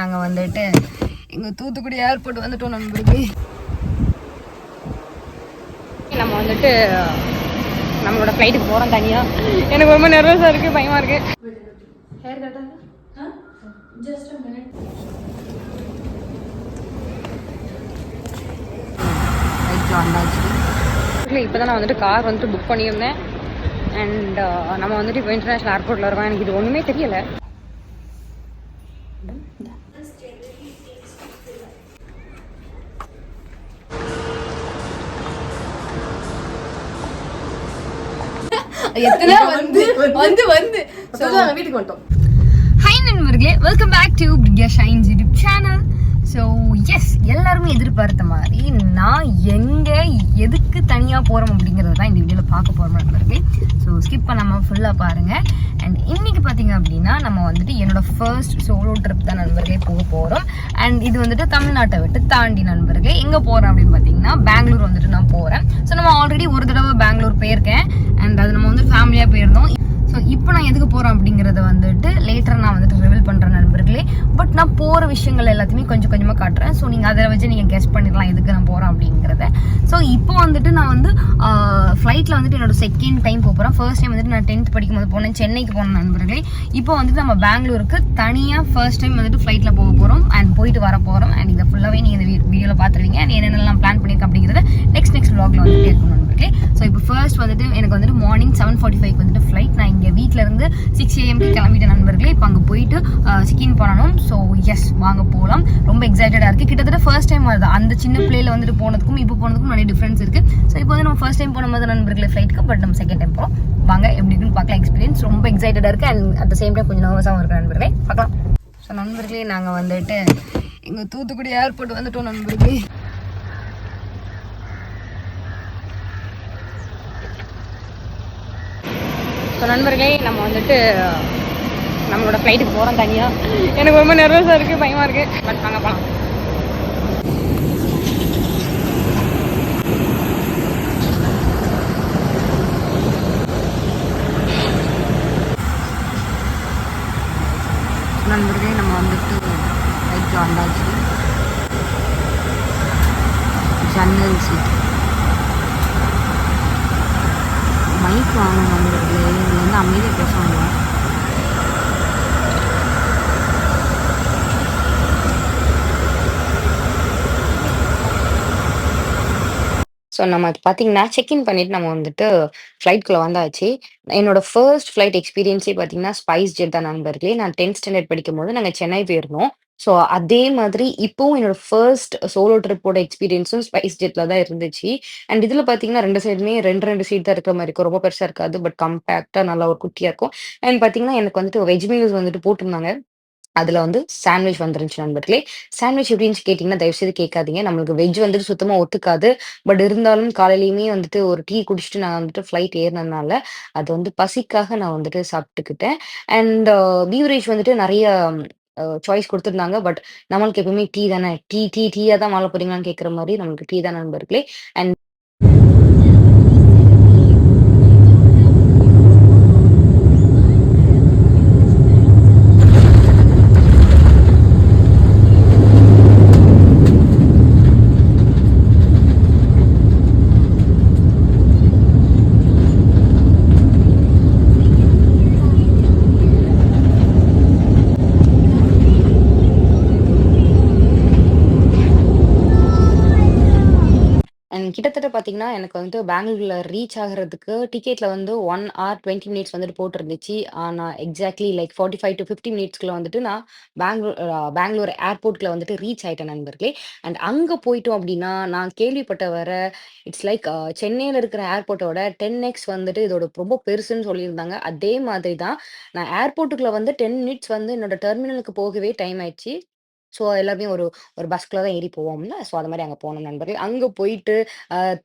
நாங்கள் வந்துட்டு எங்கள் தூத்துக்குடி ஏர்போர்ட் வந்துட்டோம் நண்பர்களே. நம்ம வந்துட்டு நம்மளோட ஃப்ளைட்டுக்கு போகிறோம் தனியாக எனக்கு ரொம்ப நர்வஸாக இருக்குது பயமாக இருக்குது ஹேர் இப்போ தான் நான் வந்துட்டு கார் வந்துட்டு புக் பண்ணியிருந்தேன். அண்ட் நம்ம வந்துட்டு இப்போ இன்டர்நேஷ்னல் ஏர்போர்ட்டில் இருக்கோம். எனக்கு இது ஒன்றுமே தெரியலை. எத்தனை வந்து வந்து வந்து. வீட்டுக்கு வந்துட்டோம். ஹாய் நண்பர்களே welcome back to Priya shine's YouTube channel so yes எல்லாருமே எதிர்பார்த்த மாதிரி நான் எங்கே எதுக்கு தனியாக போகிறோம் அப்படிங்கிறத தான் இந்த வீடியோவில் பார்க்க போகிறோம் நண்பர்களே. ஸோ ஸ்கிப் பண்ணாமல் ஃபுல்லாக பாருங்கள் அண்ட் இன்றைக்கி பார்த்தீங்க அப்படின்னா நம்ம வந்துட்டு என்னோட ஃபர்ஸ்ட் சோலோ ட்ரிப் தான் நண்பர்களே போக போகிறோம் அண்ட் இது வந்துட்டு தமிழ்நாட்டை விட்டு தாண்டி நண்பர்களே எங்கே போகிறோம் அப்படின்னு பார்த்தீங்கன்னா பெங்களூர் வந்துட்டு நான் போகிறேன் ஸோ நம்ம ஆல்ரெடி ஒரு தடவை பெங்களூர் போயிருக்கேன். அண்ட் அது நம்ம வந்து ஃபேமிலியாக போயிருந்தோம். ஸோ இப்போ நான் எதுக்கு போகிறேன் அப்படிங்கிறத போகிற விஷயங்கள் எல்லாத்தையுமே கொஞ்சம் கொஞ்சமாக காட்டுறேன். ஸோ நீங்கள் அதை வச்சு நீங்கள் கெஸ்ட் பண்ணிடலாம் எதுக்கு நான் போகிறேன் அப்படிங்கிறத. ஸோ இப்போ வந்துட்டு நான் வந்து ஃப்ளைட்டில் வந்துட்டு என்னோட செகண்ட் டைம் போகிறேன் ஃபர்ஸ்ட் டைம் வந்துட்டு நான் டென்த் படிக்கும் போது போனேன். சென்னைக்கு போன நண்பர்களே. இப்போ வந்துட்டு நம்ம பெங்களூருக்கு தனியாக ஃபர்ஸ்ட் டைம் வந்துட்டு ஃப்ளைட்டில் போக போகிறோம் அண்ட் போயிட்டு வர போகிறோம் அண்ட் இதை ஃபுல்லாகவே நீங்கள் இந்த வீடியோவில் பார்த்துருவீங்க. அண்ட் என்னென்னலாம் பிளான் பண்ணியிருக்கேன் அப்படிங்கிறத நெக்ஸ்ட் நெக்ஸ்ட் vlogல வந்துட்டு இருக்கணும். ஓகே ஸோ இப்போ ஃபர்ஸ்ட் வந்துட்டு எனக்கு வந்துட்டு மார்னிங் செவன் ஃபார்ட்டி ஃபைவ் வந்துட்டு ஃப்ளைட் நான் இங்கே வீட்டில் இருந்து சிக்ஸ் ஏஎம்க்கு கிளம்பிட்ட நண்பர்களே இப்போ அங்கே போயிட்டு சிக்கின் பண்ணணும். ஸோ எஸ் வாங்க போகலாம் ரொம்ப எக்ஸைட்டடாக இருக்குது கிட்டத்தட்ட ஃபர்ஸ்ட் டைம் வருது. அந்த சின்ன பிள்ளையில் வந்துட்டு போனதுக்கும் இப்போ போனதுக்கும் நிறைய டிஃப்ரென்ஸ் இருக்குது ஸோ இப்போ வந்து நம்ம ஃபர்ஸ்ட் டைம் போன மாதிரி நண்பர்களே ஃப்ளைட்டுக்கு பட் நம்ம செகண்ட் டைம் போகிறோம் வாங்க எப்படி இருக்குன்னு பார்க்கலாம். எக்ஸ்பீரியன்ஸ் ரொம்ப எக்ஸைட்டடாக இருக்குது and at the same time கொஞ்சம் நர்வஸாகவும் இருக்கும் நண்பர்களே பார்க்கலாம். ஸோ நண்பர்களே நாங்கள் வந்துட்டு எங்கள் தூத்துக்குடி ஏர்போர்ட் வந்துட்டோம் நண்பர்களே. ஸோ நண்பர்களே நம்ம வந்துட்டு நம்மளோட ஃப்ளைட்டுக்கு போகிறோம் தனியாக எனக்கு ரொம்ப நர்வஸாக இருக்குது பயமாக இருக்குது பட் வாங்க போகலாம் நண்பர்களே நம்ம வந்துட்டு ஃப்ளைட்டில் வந்தாச்சு. ஜன்னல் சீட் மைக் வாங்கணும். நண்பர்களே அமைதியாக பேச முடியும் ஸோ நம்ம பார்த்தீங்கன்னா செக்இன் பண்ணிட்டு நம்ம வந்துட்டு ஃப்ளைட்குள்ளே வந்தாச்சு. என்னோட ஃபர்ஸ்ட் ஃப்ளைட் எக்ஸ்பீரியன்ஸே பார்த்தீங்கன்னா ஸ்பைஸ் ஜெட் தான் நண்பர்களே. நான் டென்த் ஸ்டாண்டர்ட் படிக்கும் போது நாங்கள் சென்னை போயிருந்தோம். ஸோ அதே மாதிரி இப்போவும் என்னோட ஃபர்ஸ்ட் சோலோ ட்ரிப்போட எக்ஸ்பீரியன்ஸும் ஸ்பைஸ் ஜெட்ல தான் இருந்துச்சு. அண்ட் இதில் பார்த்தீங்கன்னா ரெண்டு சைடுமே ரெண்டு ரெண்டு சீட் தான் இருக்கிற மாதிரி இருக்கும். ரொம்ப பெருசாக இருக்காது பட் கம்பேக்டாக நல்லா ஒரு குட்டியாக இருக்கும். அண்ட் பார்த்தீங்கன்னா எனக்கு வந்துட்டு வெஜ் மீல்ஸ் வந்துட்டு போட்டிருந்தாங்க. அதில் வந்து சாண்ட்விச் வந்துருந்துச்சு நண்பர்களே. சாண்ட்விச் எப்படின்னு கேட்டிங்கன்னா தயவுசெய்து கேட்காதீங்க. நம்மளுக்கு வெஜ் வந்துட்டு சுத்தமாக ஒத்துக்காது. பட் இருந்தாலும் காலையிலையுமே வந்துட்டு ஒரு டீ குடிச்சிட்டு நான் வந்துட்டு ஃப்ளைட் ஏறினதுனால அது வந்து பசிக்காக நான் வந்துட்டு சாப்பிட்டுக்கிட்டேன். அண்ட் பீவரேஜ் uh, வந்துட்டு நிறைய சாய்ஸ் கொடுத்துருந்தாங்க. பட் நம்மளுக்கு எப்பவுமே டீ தானே? டீ டீ டீயா தான் வாழ போறீங்களான்னு கேட்குற மாதிரி நம்மளுக்கு டீ தானே நண்பர்களே. அண்ட் அண்ட் கிட்டத்தட்ட பார்த்தீங்கன்னா, எனக்கு வந்துட்டு பெங்களூர்ல ரீச் ஆகுறதுக்கு டிக்கெட்ல வந்து 1 ஹார் 20 மினிட்ஸ் வந்துட்டு போட்டிருந்துச்சு. ஆனா எக்ஸாக்ட்லி லைக் 45 டூ 50 மினிட்ஸ்க்குள்ள வந்துட்டு நான் பெங்களூர் அ பெங்களூர் ஏர்போர்ட்ல வந்துட்டு ரீச் ஆயிட்டேன் நண்பர்களே. அண்ட் அங்க போயிட்டோம் அப்டின்னா, நான் கேள்விப்பட்ட வர இட்ஸ் லைக் அ சென்னையில இருக்கிற ஏர்போர்ட்டோட 10 எக்ஸ் வந்துட்டு இதோட ரொம்ப பெருசுன்னு சொல்லியிருந்தாங்க. அதே மாதிரி தான் நான் ஏர்போர்ட்டுக்குள்ள வந்து 10 மினிட்ஸ் வந்து என்னோட டெர்மினலுக்கு போகவே டைம் ஆயிடுச்சு. ஸோ எல்லாருமே ஒரு ஒரு பஸ்க்குள்ள தான் ஏறி போவோம்ல. ஸோ அது மாதிரி அங்கே போனோம் நண்பர்களே. அங்கே போயிட்டு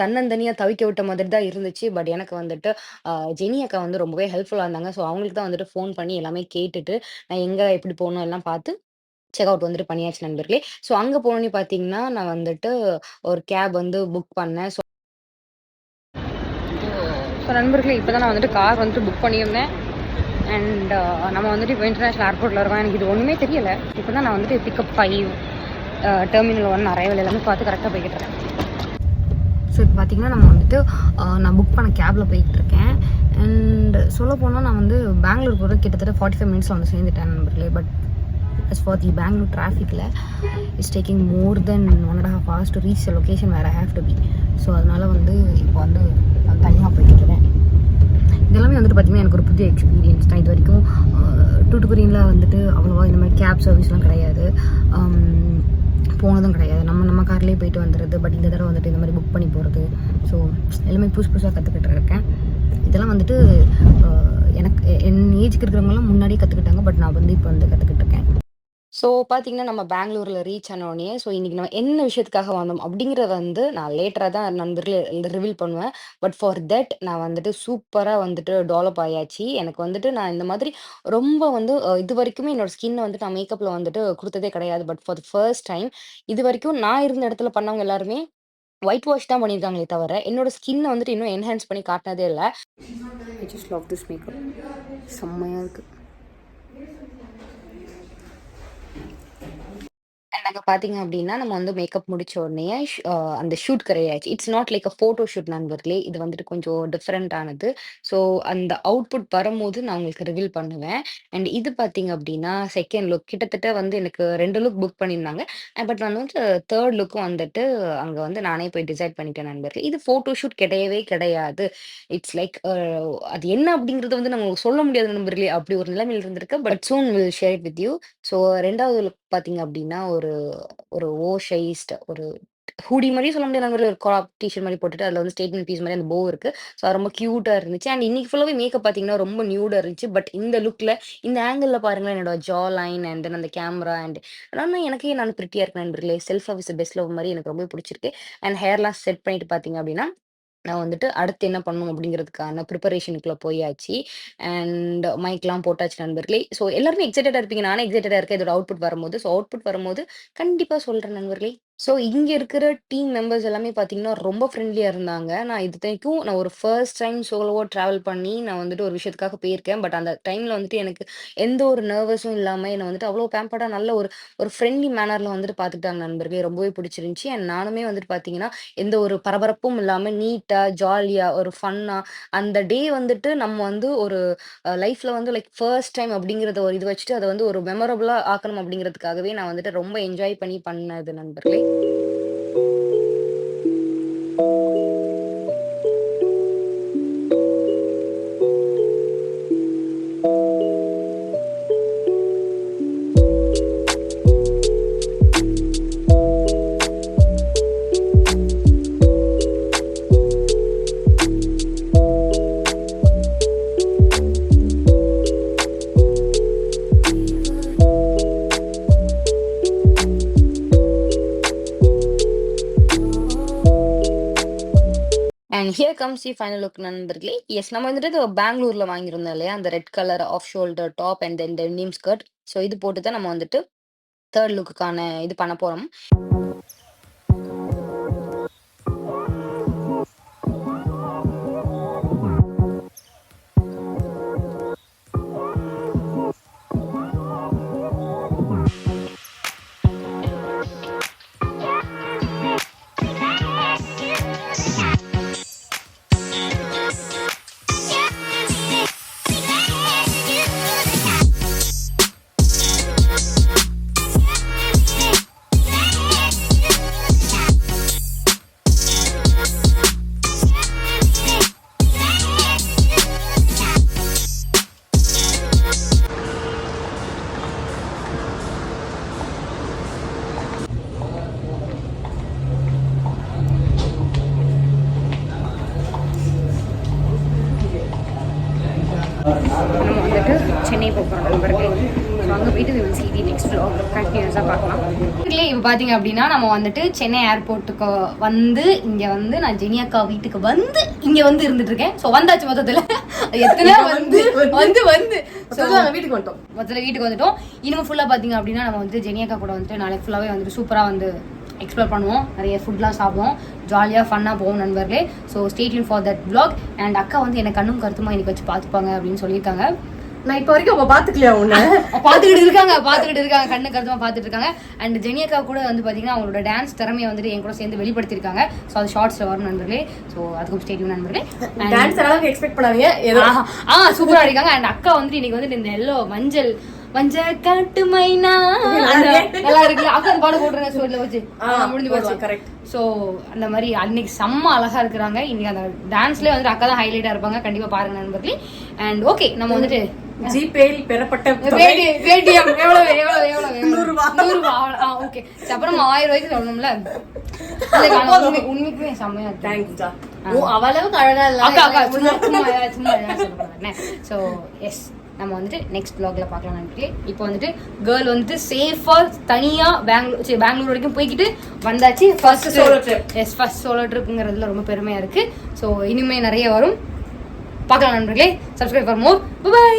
தன்னந்தனியாக தவிக்க விட்ட மாதிரி தான் இருந்துச்சு. பட் எனக்கு வந்துட்டு ஜெனி அக்கா வந்து ரொம்பவே ஹெல்ப்ஃபுல்லாக இருந்தாங்க. ஸோ அவங்களுக்கு தான் வந்துட்டு ஃபோன் பண்ணி எல்லாமே கேட்டுட்டு, நான் எங்கே எப்படி போகணும் எல்லாம் பார்த்து செக் அவுட் வந்துட்டு பண்ணியாச்சு நண்பர்களே. ஸோ அங்கே போனோன்னு பார்த்தீங்கன்னா, நான் வந்துட்டு ஒரு கேப் வந்து புக் பண்ணேன். ஸோ ஸோ நண்பர்களே இப்போ தான் நான் வந்துட்டு கார் வந்துட்டு புக் பண்ணியிருந்தேன். அண்ட் uh, நம்ம வந்துட்டு இப்போ இன்டர்நேஷ்னல் ஏர்போர்ட்டில் இருக்கோம். எனக்கு இது ஒன்றுமே தெரியலை. இப்போ தான் நான் வந்துட்டு pickup five terminal one arrival எல்லாமே பார்த்து கரெக்டாக போய்கிட்டு இருக்கேன். ஸோ இப்போ பார்த்தீங்கன்னா நம்ம வந்துட்டு uh, நான் புக் பண்ண கேபில் போய்கிட்டு இருக்கேன். அண்ட் சொல்ல போனால் நான் வந்து பெங்களூர் போகிற கிட்டத்தட்ட ஃபார்ட்டி ஃபைவ் மினிட்ஸில் வந்து சேர்ந்துட்டேன் நண்பர்களே. But is for the Bangalore டிராஃபிக்கில் it's taking more than one and half hours to reach location வேறு ஹேவ் டு பி ஸோ அதனால் வந்து இப்போ வந்து நான் தனியாக போய்கிட்டு இருக்கேன். பார்த்தீங்கன்னா எனக்கு ஒரு புதிய எக்ஸ்பீரியன்ஸ் தான் இது வரைக்கும் டூட்டுக்குரியில் வந்துட்டு அவ்வளோவா இந்த மாதிரி கேப் சர்வீஸ்லாம் கிடையாது. போனதும் கிடையாது. நம்ம நம்ம கார்லேயே போயிட்டு வந்துடுறது பட் இந்த தடவை வந்துட்டு இந்த மாதிரி புக் பண்ணி போகிறது ஸோ எல்லாமே புதுசு புதுசாக கற்றுக்கிட்டு இருக்கேன். இதெல்லாம் வந்துட்டு எனக்கு என் ஏஜுக்கு இருக்கிறவங்களாம் முன்னாடியே கற்றுக்கிட்டாங்க பட் நான் வந்து இப்போ வந்து கற்றுக்கிட்டு இருக்கேன். ஸோ பார்த்தீங்கன்னா நம்ம பெங்களூரில் ரீச் ஆனோடனே ஸோ இன்றைக்கி நம்ம என்ன விஷயத்துக்காக வந்தோம் அப்படிங்கிறத வந்து நான் லேட்டராக தான் நண்பர்கள் ரிவீல் பண்ணுவேன். பட் ஃபார் தட் நான் வந்துட்டு சூப்பராக வந்துட்டு டெவலப் ஆயாச்சு. எனக்கு வந்துட்டு நான் இந்த மாதிரி ரொம்ப வந்து இது வரைக்குமே என்னோட ஸ்கின்னை வந்துட்டு நான் மேக்கப்பில் வந்துட்டு கொடுத்ததே கிடையாது. But for the first time இது வரைக்கும் நான் இருந்த இடத்துல பண்ணவங்க எல்லாருமே ஒயிட் வாஷ் தான் பண்ணியிருக்காங்களே தவிர என்னோட ஸ்கின்னை வந்துட்டு இன்னும் என்ஹான்ஸ் பண்ணி காட்டினதே இல்லை. I just love this makeup செம்மையாக இருக்குது அங்க பார்த்தீங்க அப்படின்னா நம்ம வந்து மேக்கப் முடிச்ச உடனே ஷ்- அந்த shoot கிடையாச்சு it's not like a photo shoot நண்பர்களே. இது வந்துட்டு கொஞ்சம் டிஃப்ரெண்ட்டானது ஸோ அந்த அவுட்புட் வரும்போது நான் உங்களுக்கு ரிவீல் பண்ணுவேன். அண்ட் இது பார்த்தீங்க அப்படின்னா செகண்ட் லுக் கிட்டத்தட்ட வந்து எனக்கு ரெண்டு லுக் புக் பண்ணியிருந்தாங்க. பட் நான் வந்து தேர்ட் லுக்கும் வந்துட்டு அங்கே வந்து நானே போய் டிசைட் பண்ணிட்டேன் நண்பர்களே. இது ஃபோட்டோ ஷூட் கிடையவே கிடையாது. இட்ஸ் லைக் அது என்ன அப்படிங்கிறது வந்து நம்ம சொல்ல முடியாது நண்பர்களே. அப்படி ஒரு நிலைமையில் இருந்திருக்கு. But soon will share it with you so ரெண்டாவது லுக் பார்த்தீங்க அப்படின்னா ஒரு ஒரு ஓஷைஸ்ட் ஒரு ஹூடி மாதிரி சொல்ல முடியாது. நாங்கள் ஒரு கிராப் டிஷர்ட் மாதிரி போட்டுட்டு அதில் வந்து ஸ்டேட்மெண்ட் பீஸ் மாதிரி அந்த போ இருக்கு. ஸோ அது ரொம்ப க்யூட்டாக இருந்துச்சு. அண்ட் இன்னைக்கு ஃபுல்லாகவே மேக்கப் பார்த்தீங்கன்னா ரொம்ப நியூடாக இருந்துச்சு. பட் இந்த லுக்கில் இந்த ஆங்கிளில் பாருங்களேன் என்னோட ஜா லைன் அண்ட் தென் அந்த கேமரா அண்ட் ஆனால் எனக்கே நான் பிரிட்டியாக இருக்கேன் நண்பர்களே. செல்ஃப் ஆஃபீஸ் பெஸ்ட் லவ் மாதிரி எனக்கு ரொம்ப பிடிச்சிருக்கு. அண்ட் ஹேர்லாம் செட் பண்ணிட்டு பார்த்தீங்க அப்படின்னா நான் வந்துட்டு அடுத்து என்ன பண்ணணும் அப்படிங்கிறதுக்கான ப்ரிப்பரேஷனுக்குள்ள போயாச்சு. அண்ட் மைக்லாம் போட்டாச்சு நண்பர்களே. ஸோ எல்லாருமே எக்ஸைட்டடாக இருப்பீங்க. நானே எக்ஸைட்டடாக இருக்கேன். இதோட அவுட்புட் வரும்போது. ஸோ அவுட்புட் வரும்போது கண்டிப்பாக சொல்கிறேன் நண்பர்களே. ஸோ இங்கே இருக்கிற டீம் மெம்பர்ஸ் எல்லாமே பார்த்தீங்கன்னா ரொம்ப ஃப்ரெண்ட்லியாக இருந்தாங்க. நான் இது வரைக்கும் நான் ஒரு ஃபர்ஸ்ட் டைம் சோலோவாக ட்ராவல் பண்ணி நான் வந்துட்டு ஒரு விஷயத்துக்காக போயிருக்கேன். பட் அந்த டைமில் வந்துட்டு எனக்கு எந்த ஒரு நர்வஸும் இல்லாமல் என்னை வந்துட்டு அவ்வளோ பேம்பர்டாக நல்ல ஒரு ஒரு ஃப்ரெண்ட்லி மேனரில் வந்துட்டு பார்த்துக்கிட்டாங்க நண்பர்களே. ரொம்பவே பிடிச்சிருந்துச்சி. அண்ட் நானுமே வந்துட்டு பார்த்தீங்கன்னா எந்த ஒரு பரபரப்பும் இல்லாமல் நீட்டாக ஜாலியாக ஒரு ஃபன்னாக அந்த டே வந்துட்டு நம்ம வந்து ஒரு லைஃப்பில் வந்து லைக் ஃபர்ஸ்ட் டைம் அப்படிங்கிறத ஒரு இது வச்சுட்டு அதை வந்து ஒரு மெமரபுளாக ஆக்கணும் அப்படிங்கிறதுக்காகவே நான் வந்துட்டு ரொம்ப என்ஜாய் பண்ணி பண்ணது நண்பர்களே. thank you and here comes the final look நண்பர்களே. எஸ் நம்ம வந்துட்டு பெங்களூர்ல வாங்கியிருந்தோம் இல்லையா? அந்த red colour off shoulder top and then denim skirt so இது போட்டு தான் நம்ம வந்துட்டு தேர்ட் லுக்குக்கான இது பண்ண போகிறோம் சென்னை போக போகிறோம் நண்பர்களே ஸோ அங்கே போயிட்டு will see the next vlog. கண்டினியூஸாக பார்க்கலாம். இதுலேயே இப்போ பார்த்தீங்க அப்படின்னா நம்ம வந்துட்டு சென்னை ஏர்போர்ட்டுக்கு வந்து இங்கே வந்து நான் ஜெனியாக்கா வீட்டுக்கு வந்து இங்கே வந்து இருந்துட்டு இருக்கேன் ஸோ வந்தாச்சு மொத்தத்தில். எத்தனை வந்து வந்து. வந்து வீட்டுக்கு வந்துட்டோம். மொத்தத்தில் வீட்டுக்கு வந்துட்டோம். இனிமே ஃபுல்லாக பார்த்தீங்க அப்படின்னா நம்ம வந்து ஜெனியாக்கா கூட வந்துட்டு நாளைக்கு ஃபுல்லாகவே வந்துட்டு சூப்பராக வந்து எக்ஸ்ப்ளோர் பண்ணுவோம். நிறைய ஃபுட்லாம் சாப்பிடுவோம். ஜாலியாக ஃபன்னாக போவோம் நண்பர்களே. So stay tuned for that vlog. And அக்கா வந்து எனக்கு கண்ணும் கருத்துமா இன்னைக்கு வச்சு பார்த்துப்பாங்க அப்படின்னு சொல்லியிருக்காங்க. நான் இப்ப வரைக்கும் அவ பாத்துக்கலையா உன்ன? பார்த்துக்கிட்டு இருக்காங்க பார்த்துக்கிட்டு இருக்காங்க கண்ணு கருத்துமா பார்த்துட்டு இருக்காங்க. அண்ட் ஜெனியக்கா கூட வந்து பார்த்தீங்கன்னா அவங்களோட டான்ஸ் திறமையை வந்துட்டு என் கூட சேர்ந்து வெளிப்படுத்தியிருக்காங்க. ஸோ அது ஷார்ட்ஸில் வரும் நண்பர்களே. ஸோ அதுக்கும் ஸ்டேடியம் நண்பர்களே. டான்ஸ் அளவுக்கு எக்ஸ்பெக்ட் பண்ணாதீங்க. ஆ சூப்பரா இருக்காங்க. அண்ட் அக்கா வந்துட்டு இன்னைக்கு வந்துட்டு இந்த எல்லோ மஞ்சள் மஞ்ச காட்டு மைனா நல்லா இருக்குல்ல அக்கா பாடு போட்டுருங்க ஸ்டோரியில் வச்சு முடிஞ்சு போச்சு. ஸோ அந்த மாதிரி அன்னைக்கு செம்ம அழகா இருக்கிறாங்க இன்னைக்கு அந்த டான்ஸ்லேயே வந்துட்டு அக்கா தான் ஹைலைட்டா இருப்பாங்க கண்டிப்பா பாருங்க நண்பர்களே அண்ட் ஓகே நம்ம வந்துட்டு ஜிபேயில் பெறப்பட்ட பேடிஎம் எவ்வளவு எவ்வளவு எவ்வளவு ஓகே அப்புறம் ஆயிரம் ரூபாய்க்கு சொல்லணும்ல உண்மைக்குமே செம்மையா தேங்க்ஸ்டா ஓ அவளவுக்கு அழகா இல்ல அக்கா அக்கா சும்மா சும்மா ஏதாவது- சும்மா ஏதாவது சொல்லுங்க ஸோ எஸ் நம்ம வந்துட்டு நெக்ஸ்ட் ப்ளாக்ல பார்க்கலாம் நினைக்கிறே இப்போ வந்துட்டு கேர்ள் வந்துட்டு சேஃபா தனியா பெங்களூர் சரி பெங்களூர் வரைக்கும் போய்கிட்டு வந்தாச்சு. First solo trip. Yes first solo ட்ரிப்புங்கிறதுல ரொம்ப பெருமையா இருக்கு. ஸோ இனிமே நிறைய வரும். பார்க்கலாம் நண்பர்களே. Subscribe for more by